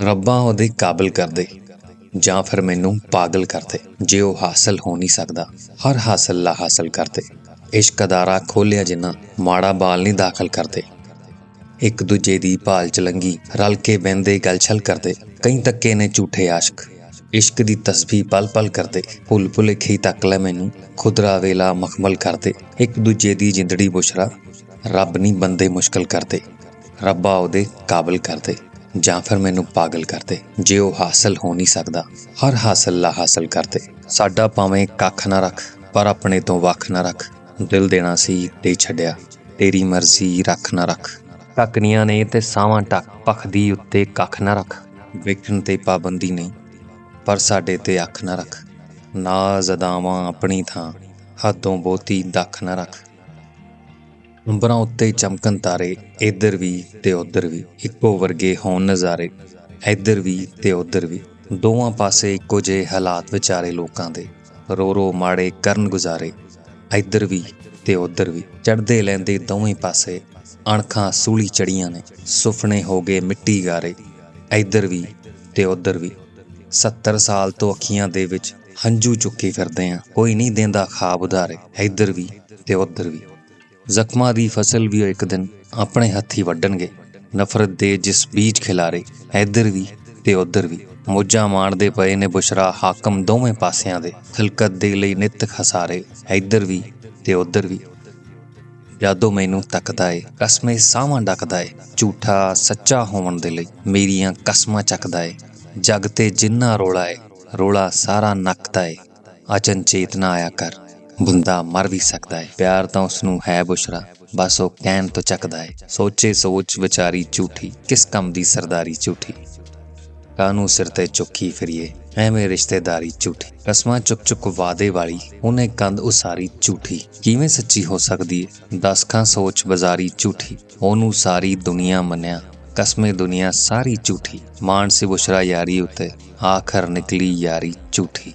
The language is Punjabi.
ਰੱਬਾ ਉਹਦੇ ਕਾਬਲ ਕਰ ਦੇ ਜਾਂ ਫਿਰ ਮੈਨੂੰ ਪਾਗਲ ਕਰ ਦੇ ਜੇ ਉਹ ਹਾਸਲ ਹੋ ਨਹੀਂ ਸਕਦਾ, ਹਰ ਹਾਸਲ ਲਾ ਹਾਸਲ ਕਰ ਦੇ ਇਸ਼ਕ ਅਦਾਰਾ ਖੋਲਿਆ ਜਿੰਨਾ ਮਾੜਾ ਬਾਲ ਨਹੀਂ ਦਾਖਲ ਕਰਦੇ। ਇੱਕ ਦੂਜੇ ਦੀ ਭਾਲ ਚ ਲੰਗੀ, ਰਲ ਕੇ ਬਹਿੰਦੇ ਗੱਲ ਛਲ ਕਰਦੇ, ਕਈ ਤੱਕੇ ਨੇ ਝੂਠੇ ਆਸ਼ਕ, ਇਸ਼ਕ ਦੀ ਤਸਬੀਹ ਪਲ ਪਲ ਕਰਦੇ, ਭੁੱਲ ਭੁਲੇਖੇ ਤੱਕ ਲੈ ਮੈਨੂੰ ਖੁਦਰਾ ਵੇਲਾ ਮਖਮਲ ਕਰਦੇ। ਇੱਕ ਦੂਜੇ ਦੀ ਜਿੰਦੜੀ ਬੁਸ਼ਰਾ, ਰੱਬ ਨਹੀਂ ਬੰਦੇ ਮੁਸ਼ਕਲ ਕਰਦੇ, ਰੱਬਾ ਉਹਦੇ ਕਾਬਲ ਕਰਦੇ। ਜਾਂ ਫਿਰ ਮੈਨੂੰ ਪਾਗਲ ਕਰਦੇ, ਜੇ ਉਹ ਹਾਸਲ ਹੋ ਨਹੀਂ ਸਕਦਾ। ਹਰ ਹਾਸਲ ਲਾ ਹਾਸਲ ਕਰਦੇ। ਸਾਡਾ ਭਾਵੇਂ ਕੱਖ ਨਾ ਰੱਖ, ਪਰ ਆਪਣੇ ਤੋਂ ਵੱਖ ਨਾ ਰੱਖ। ਦਿਲ ਦੇਣਾ ਸੀ ਤੇ ਛੱਡਿਆ, ਤੇਰੀ ਮਰਜ਼ੀ ਰੱਖ ਨਾ ਰੱਖ। ਟੱਕਨੀਆਂ ਨੇ ਤੇ ਸਾਵਾਂ ਟੱਕ ਪਖਦੀ ਉੱਤੇ ਕੱਖ ਨਾ ਰੱਖ। ਵੇਖਣ ਤੇ ਪਾਬੰਦੀ ਨਹੀਂ, ਪਰ ਸਾਡੇ ਤੇ ਅੱਖ ਨਾ ਰੱਖ। ਨਾਜ਼ ਅਦਾਵਾਂ ਆਪਣੀ ਥਾਂ, ਹੱਦੋਂ ਬਹੁਤੀ ਦੱਖ ਨਾ ਰੱਖ। ਨੰਬਰਾਂ ਉੱਤੇ ਚਮਕਣ ਤਾਰੇ, ਇੱਧਰ ਵੀ ਤੇ ਉੱਧਰ ਵੀ, ਇੱਕੋ ਵਰਗੇ ਹੋਣ ਨਜ਼ਾਰੇ, ਇੱਧਰ ਵੀ ਤੇ ਉੱਧਰ ਵੀ। ਦੋਵਾਂ ਪਾਸੇ ਇੱਕੋ ਜਿਹੇ ਹਾਲਾਤ ਵਿਚਾਰੇ ਲੋਕਾਂ ਦੇ। ਰੋ ਰੋ ਮਾੜੇ ਕਰਨ ਗੁਜ਼ਾਰੇ, ਇੱਧਰ ਵੀ ਤੇ ਉੱਧਰ ਵੀ। ਚੜਦੇ ਲੈਂਦੇ ਦੋਵੇਂ ਪਾਸੇ ਅਣਖਾਂ ਸੂਲੀ ਚੜੀਆਂ ਨੇ ਸੁਪਨੇ ਹੋ ਗਏ ਮਿੱਟੀ ਗਾਰੇ। ਇੱਧਰ ਵੀ ਤੇ ਉੱਧਰ ਵੀ। 70 ਸਾਲ ਤੋਂ ਅੱਖੀਆਂ ਦੇ ਵਿੱਚ ਹੰਝੂ ਚੁੱਕੇ ਫਿਰਦੇ ਆ, ਕੋਈ ਨਹੀਂ ਦਿੰਦਾ ਖਾਬ ਉਧਾਰੇ, ਇੱਧਰ ਵੀ ਤੇ ਉੱਧਰ ਵੀ। ਜ਼ਖਮਾਂ ਦੀ ਫਸਲ ਵੀ ਉਹ ਇੱਕ ਦਿਨ ਆਪਣੇ ਹੱਥੀ ਵੱਢਣਗੇ। ਨਫ਼ਰਤ ਦੇ ਜਿਸ ਬੀਜ ਖਿਲਾਰੇ ਇੱਧਰ ਵੀ ਤੇ ਉੱਧਰ ਵੀ, ਮੋਜਾਂ ਮਾਣਦੇ ਪਏ ਨੇ ਬੁਸ਼ਰਾ ਹਾਕਮ ਦੋਵੇਂ ਪਾਸਿਆਂ ਦੇ। ਹਲਕਤ ਦੇ ਲਈ ਨਿਤ ਖਸਾਰੇ ਇੱਧਰ ਵੀ ਤੇ ਉੱਧਰ ਵੀ। ਜਦੋਂ ਮੈਨੂੰ ਤੱਕਦਾ ਏ, ਕਸਮੇ ਸਾਵਾਂ ਡੱਕਦਾ ਏ, ਝੂਠਾ ਸੱਚਾ ਹੋਣ ਦੇ ਲਈ ਮੇਰੀਆਂ ਕਸਮਾਂ ਚੱਕਦਾ ਏ। ਜਗ ਤੇ ਜਿੰਨਾ ਰੋਲਾ ਏ, ਰੋਲਾ ਸਾਰਾ ਨੱਕਦਾ ਏ। ਅਚਨ ਚੇਤਨਾ ਆਇਆ ਕਰ। ਬੰਦਾ ਮਰ ਵੀ ਸਕਦਾ ਹੈ ਪਿਆਰ ਤਾਂ ਉਸ ਨੂੰ ਹੈ ਬੁਸ਼ਰਾ, ਬਸ ਉਹ ਕਹਿਣ ਤੋਂ ਚੱਕਦਾ ਹੈ ਸੋਚੇ ਸੋਚ ਵਿਚਾਰੀ ਝੂਠੀ, ਕਿਸ ਕੰਮ ਦੀ ਸਰਦਾਰੀ ਝੂਠੀ। ਕਾਨੂੰ ਸਿਰ ਤੇ ਚੁੱਕੀ ਫਿਰੀਏ, ਐਵੇਂ ਰਿਸ਼ਤੇਦਾਰੀ ਝੂਠੀ। ਕਸਮਾਂ ਚੁੱਕ ਚੁੱਕ ਵਾਦੇ ਵਾਲੀ, ਉਹਨੇ ਕੰਧ ਉਸਾਰੀ ਝੂਠੀ। ਕਿਵੇਂ ਸੱਚੀ ਹੋ ਸਕਦੀ ਏ? ਦਸਖਾਂ ਸੋਚ ਬਾਜ਼ਾਰੀ ਝੂਠੀ। ਉਹਨੂੰ ਸਾਰੀ ਦੁਨੀਆ ਮੰਨਿਆ। ਕਸਮੇ ਦੁਨੀਆ ਸਾਰੀ ਝੂਠੀ। ਮਾਨ ਸੀ ਬੁਸ਼ਰਾ ਯਾਰੀ ਉਤੇ, ਆਖਰ ਨਿਕਲੀ ਯਾਰੀ ਝੂਠੀ।